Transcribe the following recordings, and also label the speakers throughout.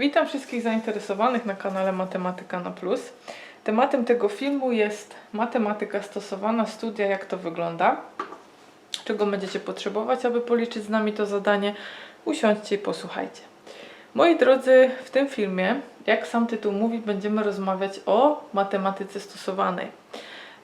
Speaker 1: Witam wszystkich zainteresowanych na kanale Matematyka na Plus. Tematem tego filmu jest matematyka stosowana, studia, jak to wygląda, czego będziecie potrzebować, aby policzyć z nami to zadanie. Usiądźcie i posłuchajcie. Moi drodzy, w tym filmie, jak sam tytuł mówi, będziemy rozmawiać o matematyce stosowanej.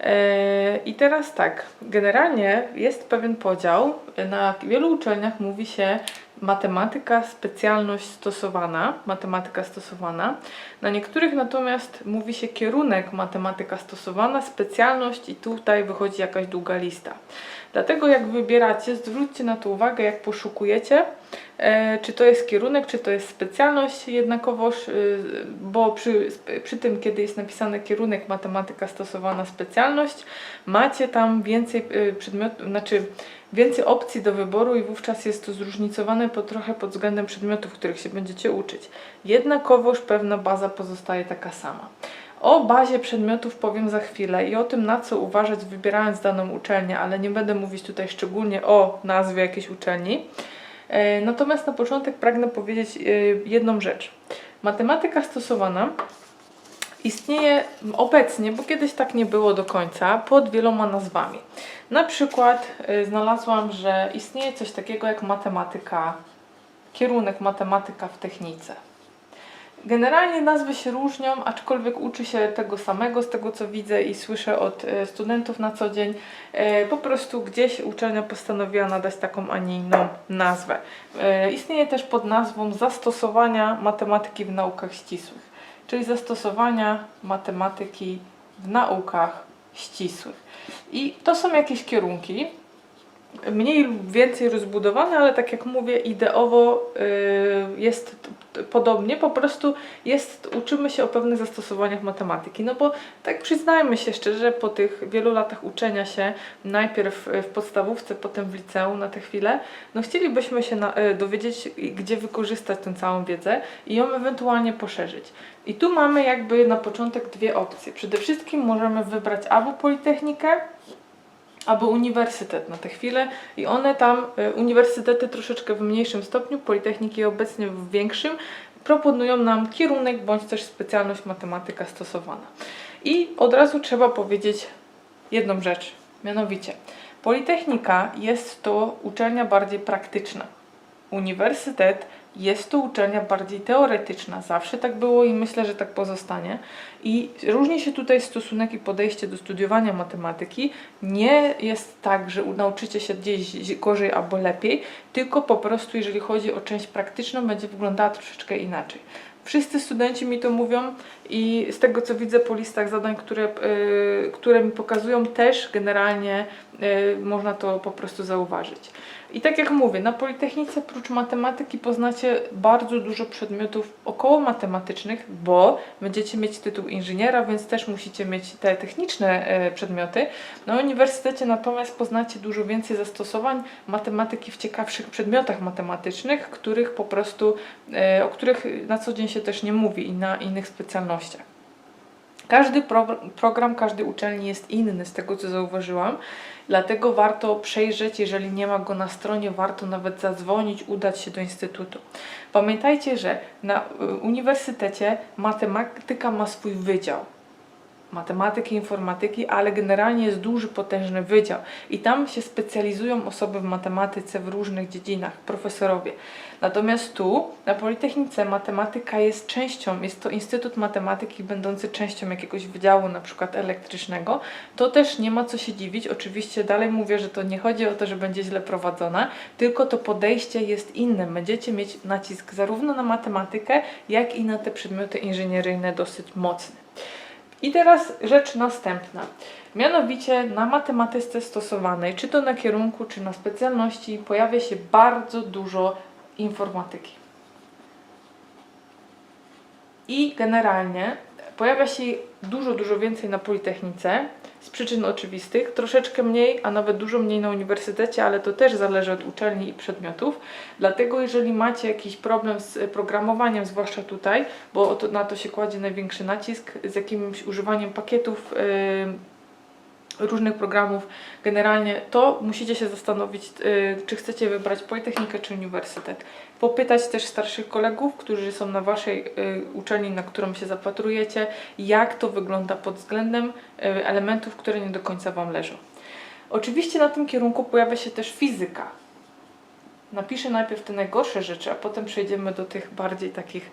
Speaker 1: Eee, I teraz tak, generalnie jest pewien podział. Na wielu uczelniach mówi się matematyka, specjalność stosowana, matematyka stosowana. Na niektórych natomiast mówi się kierunek matematyka stosowana, specjalność i tutaj wychodzi jakaś długa lista. Dlatego jak wybieracie, zwróćcie na to uwagę, jak poszukujecie, e, czy to jest kierunek, czy to jest specjalność jednakowoż, y, bo przy, przy tym, kiedy jest napisane kierunek matematyka stosowana, specjalność, macie tam więcej y, przedmiotów, znaczy więcej opcji do wyboru i wówczas jest to zróżnicowane po trochę pod względem przedmiotów, których się będziecie uczyć. Jednakowoż pewna baza pozostaje taka sama. O bazie przedmiotów powiem za chwilę i o tym, na co uważać, wybierając daną uczelnię, ale nie będę mówić tutaj szczególnie o nazwie jakiejś uczelni. E, Natomiast na początek pragnę powiedzieć e, jedną rzecz. Matematyka stosowana istnieje obecnie, bo kiedyś tak nie było do końca, pod wieloma nazwami. Na przykład y, znalazłam, że istnieje coś takiego jak matematyka, kierunek matematyka w technice. Generalnie nazwy się różnią, aczkolwiek uczy się tego samego, z tego co widzę i słyszę od e, studentów na co dzień. E, Po prostu gdzieś uczelnia postanowiła nadać taką, a nie inną nazwę. E, Istnieje też pod nazwą zastosowania matematyki w naukach ścisłych, czyli zastosowania matematyki w naukach ścisłych. I to są jakieś kierunki, mniej lub więcej rozbudowane, ale tak jak mówię, ideowo jest podobnie, po prostu jest, uczymy się o pewnych zastosowaniach matematyki. No bo tak przyznajmy się szczerze, po tych wielu latach uczenia się, najpierw w podstawówce, potem w liceum na tę chwilę, no chcielibyśmy się na, y, dowiedzieć, gdzie wykorzystać tę całą wiedzę i ją ewentualnie poszerzyć. I tu mamy jakby na początek dwie opcje. Przede wszystkim możemy wybrać albo Politechnikę, albo uniwersytet na tę chwilę i one tam, y, uniwersytety troszeczkę w mniejszym stopniu, politechniki obecnie w większym, proponują nam kierunek bądź też specjalność matematyka stosowana. I od razu trzeba powiedzieć jedną rzecz, mianowicie Politechnika jest to uczelnia bardziej praktyczna. Uniwersytet jest to uczelnia bardziej teoretyczna. Zawsze tak było i myślę, że tak pozostanie. I różni się tutaj stosunek i podejście do studiowania matematyki. Nie jest tak, że nauczycie się gdzieś gorzej albo lepiej, tylko po prostu, jeżeli chodzi o część praktyczną, będzie wyglądała troszeczkę inaczej. Wszyscy studenci mi to mówią i z tego co widzę po listach zadań, które, y, które mi pokazują, też generalnie y, można to po prostu zauważyć. I tak jak mówię, na Politechnice prócz matematyki poznacie bardzo dużo przedmiotów około matematycznych, bo będziecie mieć tytuł inżyniera, więc też musicie mieć te techniczne e, przedmioty. Na uniwersytecie natomiast poznacie dużo więcej zastosowań matematyki w ciekawszych przedmiotach matematycznych, których po prostu, e, o których na co dzień się też nie mówi i na innych specjalnościach. Każdy pro, program, każdy uczelni jest inny, z tego co zauważyłam. Dlatego warto przejrzeć, jeżeli nie ma go na stronie, warto nawet zadzwonić, udać się do instytutu. Pamiętajcie, że na y, uniwersytecie matematyka ma swój wydział. Matematyki, informatyki, ale generalnie jest duży, potężny wydział i tam się specjalizują osoby w matematyce w różnych dziedzinach, profesorowie. Natomiast tu, na Politechnice, matematyka jest częścią, jest to Instytut Matematyki będący częścią jakiegoś wydziału, na przykład elektrycznego. To też nie ma co się dziwić. Oczywiście dalej mówię, że to nie chodzi o to, że będzie źle prowadzona, tylko to podejście jest inne. Będziecie mieć nacisk zarówno na matematykę, jak i na te przedmioty inżynieryjne dosyć mocny. I teraz rzecz następna. Mianowicie na matematyce stosowanej, czy to na kierunku, czy na specjalności, pojawia się bardzo dużo informatyki. I generalnie pojawia się dużo, dużo więcej na Politechnice z przyczyn oczywistych, troszeczkę mniej, a nawet dużo mniej na uniwersytecie, ale to też zależy od uczelni i przedmiotów. Dlatego jeżeli macie jakiś problem z programowaniem, zwłaszcza tutaj, bo na to się kładzie największy nacisk, z jakimś używaniem pakietów yy, różnych programów. Generalnie to musicie się zastanowić, y, czy chcecie wybrać Politechnikę czy Uniwersytet. Popytać też starszych kolegów, którzy są na Waszej y, uczelni, na którą się zapatrujecie, jak to wygląda pod względem y, elementów, które nie do końca Wam leżą. Oczywiście na tym kierunku pojawia się też fizyka. Napiszę najpierw te najgorsze rzeczy, a potem przejdziemy do tych bardziej takich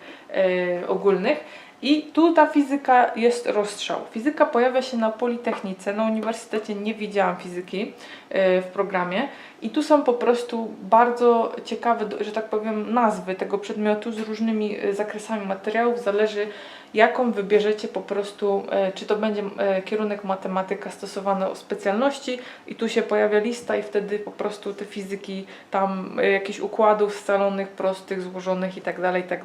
Speaker 1: ogólnych. I tu ta fizyka jest rozstrzał. Fizyka pojawia się na Politechnice. Na uniwersytecie nie widziałam fizyki e, w programie. I tu są po prostu bardzo ciekawe, że tak powiem, nazwy tego przedmiotu z różnymi e, zakresami materiałów. Zależy, jaką wybierzecie po prostu, e, czy to będzie kierunek matematyka stosowana o specjalności i tu się pojawia lista i wtedy po prostu te fizyki tam jakichś układów scalonych, prostych, złożonych i tak dalej, i tak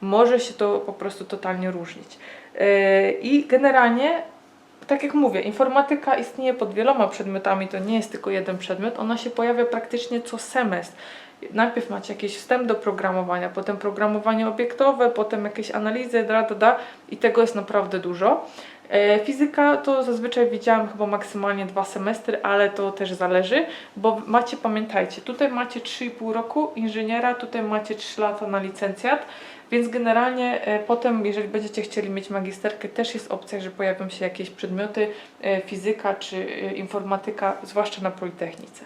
Speaker 1: może się to po prostu totalnie różnić. E, I generalnie tak jak mówię, informatyka istnieje pod wieloma przedmiotami, to nie jest tylko jeden przedmiot, ona się pojawia praktycznie co semestr. Najpierw macie jakiś wstęp do programowania, potem programowanie obiektowe, potem jakieś analizy, da, da, da i tego jest naprawdę dużo. E, Fizyka to zazwyczaj widziałam chyba maksymalnie dwa semestry, ale to też zależy, bo macie, pamiętajcie, tutaj macie 3,5 roku inżyniera, tutaj macie 3 lata na licencjat, więc generalnie e, potem, jeżeli będziecie chcieli mieć magisterkę, też jest opcja, że pojawią się jakieś przedmioty e, fizyka czy e, informatyka, zwłaszcza na Politechnice.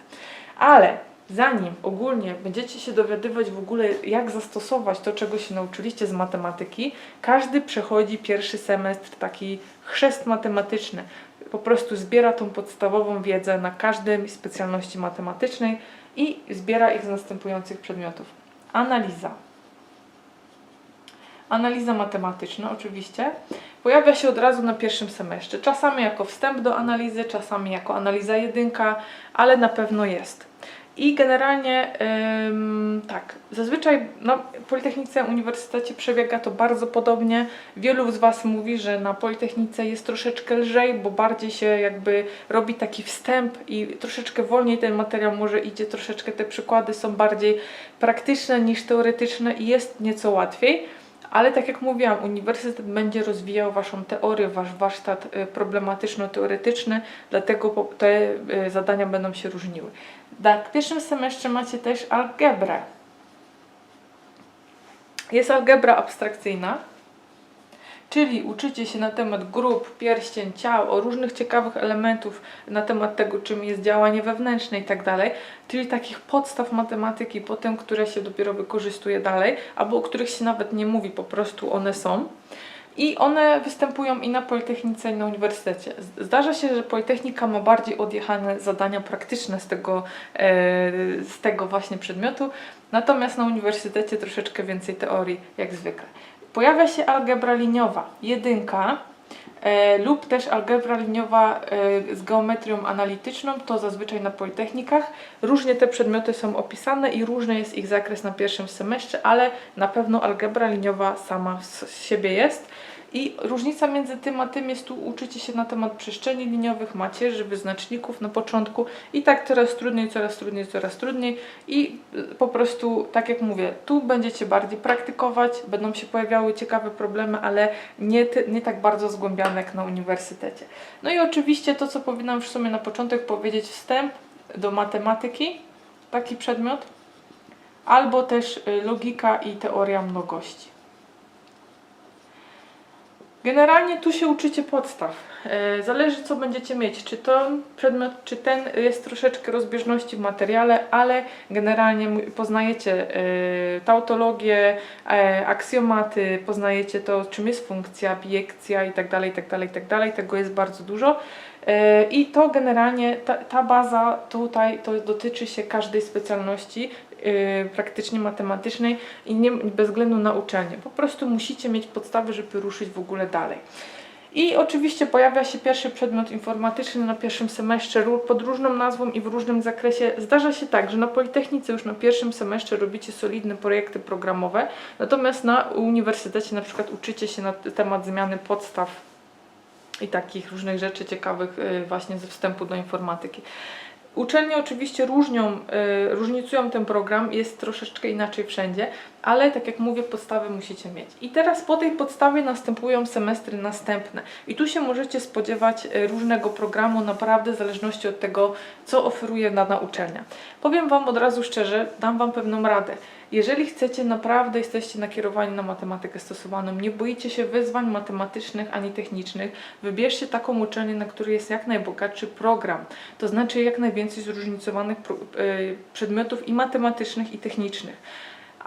Speaker 1: Ale zanim ogólnie będziecie się dowiadywać w ogóle, jak zastosować to, czego się nauczyliście z matematyki, każdy przechodzi pierwszy semestr taki chrzest matematyczny. Po prostu zbiera tą podstawową wiedzę na każdej specjalności matematycznej i zbiera ich z następujących przedmiotów. Analiza. Analiza matematyczna, oczywiście, pojawia się od razu na pierwszym semestrze. Czasami jako wstęp do analizy, czasami jako analiza jedynka, ale na pewno jest. I generalnie tak, zazwyczaj na Politechnice, Uniwersytecie przebiega to bardzo podobnie. Wielu z Was mówi, że na Politechnice jest troszeczkę lżej, bo bardziej się jakby robi taki wstęp i troszeczkę wolniej ten materiał może idzie, troszeczkę te przykłady są bardziej praktyczne niż teoretyczne i jest nieco łatwiej. Ale tak jak mówiłam, uniwersytet będzie rozwijał Waszą teorię, Wasz warsztat y, problematyczno-teoretyczny, dlatego te y, zadania będą się różniły. Tak, w pierwszym semestrze macie też algebrę. Jest algebra abstrakcyjna, czyli uczycie się na temat grup, pierścień, ciał, o różnych ciekawych elementów, na temat tego, czym jest działanie wewnętrzne i tak dalej, czyli takich podstaw matematyki, potem, które się dopiero wykorzystuje dalej, albo o których się nawet nie mówi, po prostu one są. I one występują i na Politechnice, i na uniwersytecie. Zdarza się, że Politechnika ma bardziej odjechane zadania praktyczne z tego, e, z tego właśnie przedmiotu, natomiast na uniwersytecie troszeczkę więcej teorii, jak zwykle. Pojawia się algebra liniowa, jedynka, e, lub też algebra liniowa e, z geometrią analityczną, to zazwyczaj na Politechnikach. Różnie te przedmioty są opisane i różny jest ich zakres na pierwszym semestrze, ale na pewno algebra liniowa sama z siebie jest. I różnica między tym a tym jest tu uczycie się na temat przestrzeni liniowych, macierzy, wyznaczników na początku i tak coraz trudniej, coraz trudniej, coraz trudniej i y, po prostu, tak jak mówię, tu będziecie bardziej praktykować, będą się pojawiały ciekawe problemy, ale nie, nie tak bardzo zgłębiane jak na uniwersytecie. No i oczywiście to, co powinnam w sumie na początek powiedzieć, wstęp do matematyki, taki przedmiot, albo też y, logika i teoria mnogości. Generalnie tu się uczycie podstaw. E, Zależy co będziecie mieć, czy to przedmiot, czy ten jest troszeczkę rozbieżności w materiale, ale generalnie poznajecie e, tautologię, e, aksjomaty, poznajecie to czym jest funkcja, biekcja i tak dalej, i tak dalej, i tak. Tego jest bardzo dużo. I to generalnie, ta, ta baza tutaj to dotyczy się każdej specjalności praktycznie matematycznej i nie bez względu na uczelnię. Po prostu musicie mieć podstawy, żeby ruszyć w ogóle dalej. I oczywiście pojawia się pierwszy przedmiot informatyczny na pierwszym semestrze pod różną nazwą i w różnym zakresie. Zdarza się tak, że na Politechnice już na pierwszym semestrze robicie solidne projekty programowe, natomiast na uniwersytecie na przykład uczycie się na temat zmiany podstaw i takich różnych rzeczy ciekawych y, właśnie ze wstępu do informatyki. Uczelnie oczywiście różnią, y, różnicują ten program, jest troszeczkę inaczej wszędzie, ale tak jak mówię, podstawy musicie mieć. I teraz po tej podstawie następują semestry następne. I tu się możecie spodziewać e, różnego programu, naprawdę w zależności od tego, co oferuje dana uczelnia. Powiem Wam od razu szczerze, dam Wam pewną radę. Jeżeli chcecie naprawdę, jesteście nakierowani na matematykę stosowaną, nie boicie się wyzwań matematycznych ani technicznych, wybierzcie taką uczelnię, na której jest jak najbogatszy program, to znaczy jak najwięcej zróżnicowanych y, przedmiotów i matematycznych, i technicznych.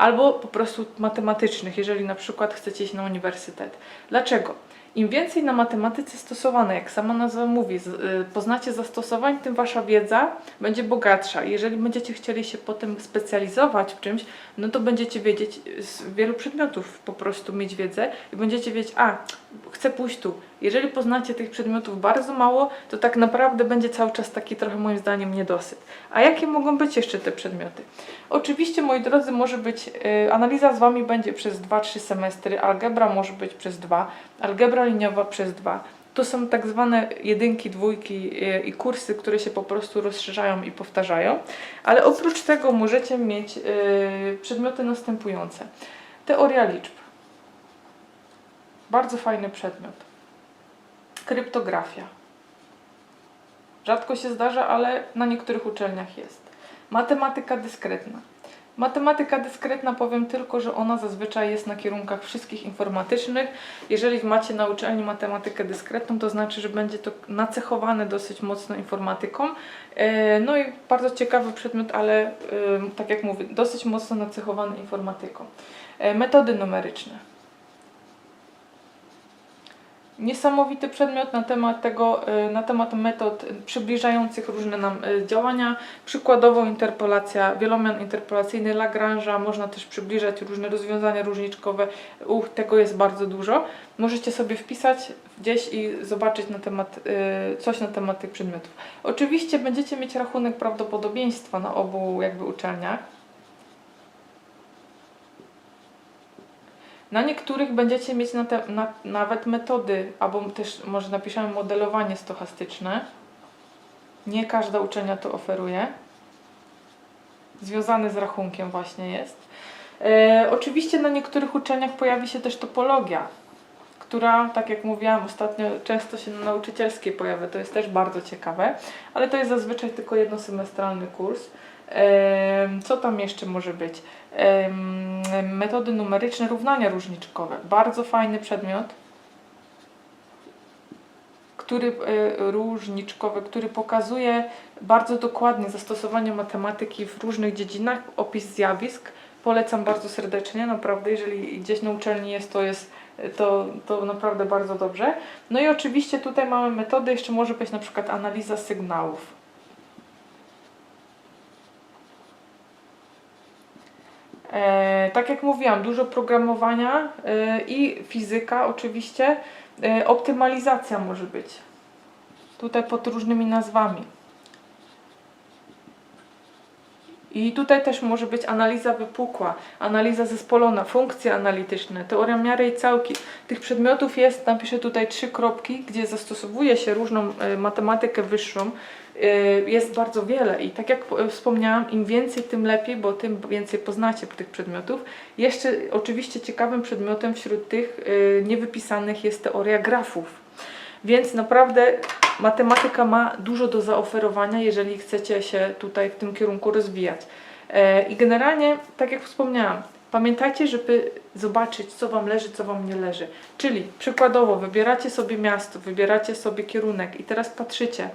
Speaker 1: Albo po prostu matematycznych, jeżeli na przykład chcecie iść na uniwersytet. Dlaczego? Im więcej na matematyce stosowanej, jak sama nazwa mówi, y, poznacie zastosowań, tym wasza wiedza będzie bogatsza. Jeżeli będziecie chcieli się potem specjalizować w czymś, no to będziecie wiedzieć z wielu przedmiotów po prostu mieć wiedzę i będziecie wiedzieć, a chcę pójść tu. Jeżeli poznacie tych przedmiotów bardzo mało, to tak naprawdę będzie cały czas taki trochę moim zdaniem niedosyt. A jakie mogą być jeszcze te przedmioty? Oczywiście, moi drodzy, może być, y, analiza z Wami będzie przez 2-3 semestry, algebra może być przez 2, algebra liniowa przez 2. To są tak zwane jedynki, dwójki y, i kursy, które się po prostu rozszerzają i powtarzają. Ale oprócz tego możecie mieć y, przedmioty następujące. Teoria liczb. Bardzo fajny przedmiot. Kryptografia. Rzadko się zdarza, ale na niektórych uczelniach jest. Matematyka dyskretna. Matematyka dyskretna powiem tylko, że ona zazwyczaj jest na kierunkach wszystkich informatycznych. Jeżeli macie na uczelni matematykę dyskretną, to znaczy, że będzie to nacechowane dosyć mocno informatyką. E, No i bardzo ciekawy przedmiot, ale e, tak jak mówię, dosyć mocno nacechowany informatyką. E, Metody numeryczne. Niesamowity przedmiot na temat tego, y, na temat metod przybliżających różne nam y, działania. Przykładowo interpolacja, wielomian interpolacyjny Lagrange'a, można też przybliżać różne rozwiązania różniczkowe. Uch, tego jest bardzo dużo. Możecie sobie wpisać gdzieś i zobaczyć na temat, y, coś na temat tych przedmiotów. Oczywiście będziecie mieć rachunek prawdopodobieństwa na obu jakby uczelniach. Na niektórych będziecie mieć na te, na, nawet metody, albo też może napiszemy modelowanie stochastyczne. Nie każda uczelnia to oferuje. Związane z rachunkiem właśnie jest. E, oczywiście na niektórych uczelniach pojawi się też topologia, która, tak jak mówiłam ostatnio, często się na nauczycielskiej pojawia. To jest też bardzo ciekawe, ale to jest zazwyczaj tylko jednosemestralny kurs. Co tam jeszcze może być? Metody numeryczne, równania różniczkowe. Bardzo fajny przedmiot, który e, różniczkowy, który pokazuje bardzo dokładnie zastosowanie matematyki w różnych dziedzinach, opis zjawisk. Polecam bardzo serdecznie, naprawdę, jeżeli gdzieś na uczelni jest, to jest to, to naprawdę bardzo dobrze. No i oczywiście tutaj mamy metody, jeszcze może być na przykład analiza sygnałów. E, tak jak mówiłam, dużo programowania e, i fizyka oczywiście. E, optymalizacja może być. Tutaj pod różnymi nazwami. I tutaj też może być analiza wypukła, analiza zespolona, funkcje analityczne, teoria miary i całki. Tych przedmiotów jest, napiszę tutaj trzy kropki, gdzie zastosowuje się różną e, matematykę wyższą. E, Jest bardzo wiele i tak jak e, wspomniałam, im więcej, tym lepiej, bo tym więcej poznacie tych przedmiotów. Jeszcze oczywiście ciekawym przedmiotem wśród tych niewypisanych jest teoria grafów. Więc naprawdę matematyka ma dużo do zaoferowania, jeżeli chcecie się tutaj w tym kierunku rozwijać. E, I generalnie, tak jak wspomniałam, pamiętajcie, żeby zobaczyć, co Wam leży, co Wam nie leży. Czyli przykładowo, wybieracie sobie miasto, wybieracie sobie kierunek i teraz patrzycie,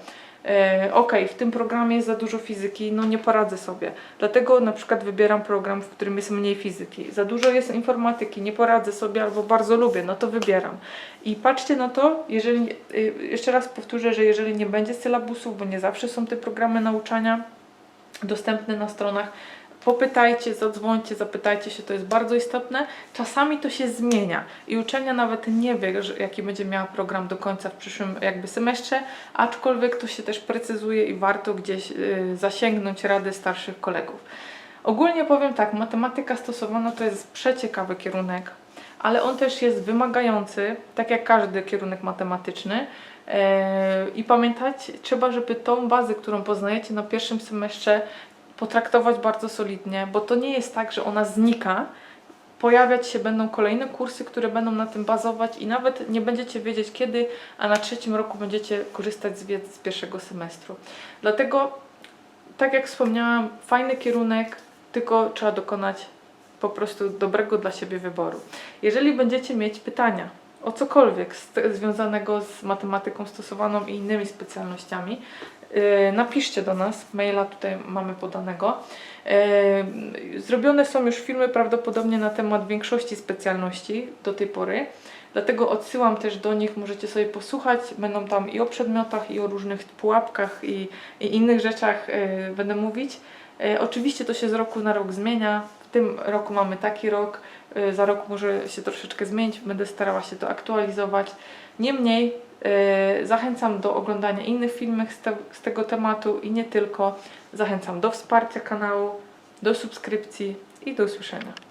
Speaker 1: ok, w tym programie jest za dużo fizyki, no nie poradzę sobie. Dlatego na przykład wybieram program, w którym jest mniej fizyki. Za dużo jest informatyki, nie poradzę sobie albo bardzo lubię, no to wybieram. I patrzcie na to, jeżeli, y, jeszcze raz powtórzę, że jeżeli nie będzie sylabusów, bo nie zawsze są te programy nauczania dostępne na stronach, popytajcie, zadzwońcie, zapytajcie się, to jest bardzo istotne. Czasami to się zmienia i uczelnia nawet nie wie, jaki będzie miała program do końca w przyszłym jakby semestrze, aczkolwiek to się też precyzuje i warto gdzieś y, zasięgnąć rady starszych kolegów. Ogólnie powiem tak, matematyka stosowana to jest przeciekawy kierunek, ale on też jest wymagający, tak jak każdy kierunek matematyczny. Eee, I pamiętać trzeba, żeby tą bazę, którą poznajecie na pierwszym semestrze, potraktować bardzo solidnie, bo to nie jest tak, że ona znika pojawiać się będą kolejne kursy, które będą na tym bazować i nawet nie będziecie wiedzieć kiedy, a na trzecim roku będziecie korzystać z wiedzy z pierwszego semestru. Dlatego, tak jak wspomniałam, fajny kierunek, tylko trzeba dokonać po prostu dobrego dla siebie wyboru. Jeżeli będziecie mieć pytania o cokolwiek związanego z matematyką stosowaną i innymi specjalnościami, napiszcie do nas, maila tutaj mamy podanego. Yy, Zrobione są już filmy prawdopodobnie na temat większości specjalności do tej pory, dlatego odsyłam też do nich, możecie sobie posłuchać. Będą tam i o przedmiotach, i o różnych pułapkach, i, i innych rzeczach yy, będę mówić. Oczywiście to się z roku na rok zmienia. W tym roku mamy taki rok, za rok może się troszeczkę zmienić, będę starała się to aktualizować. Niemniej zachęcam do oglądania innych filmów z, te, z tego tematu i nie tylko. Zachęcam do wsparcia kanału, do subskrypcji i do usłyszenia.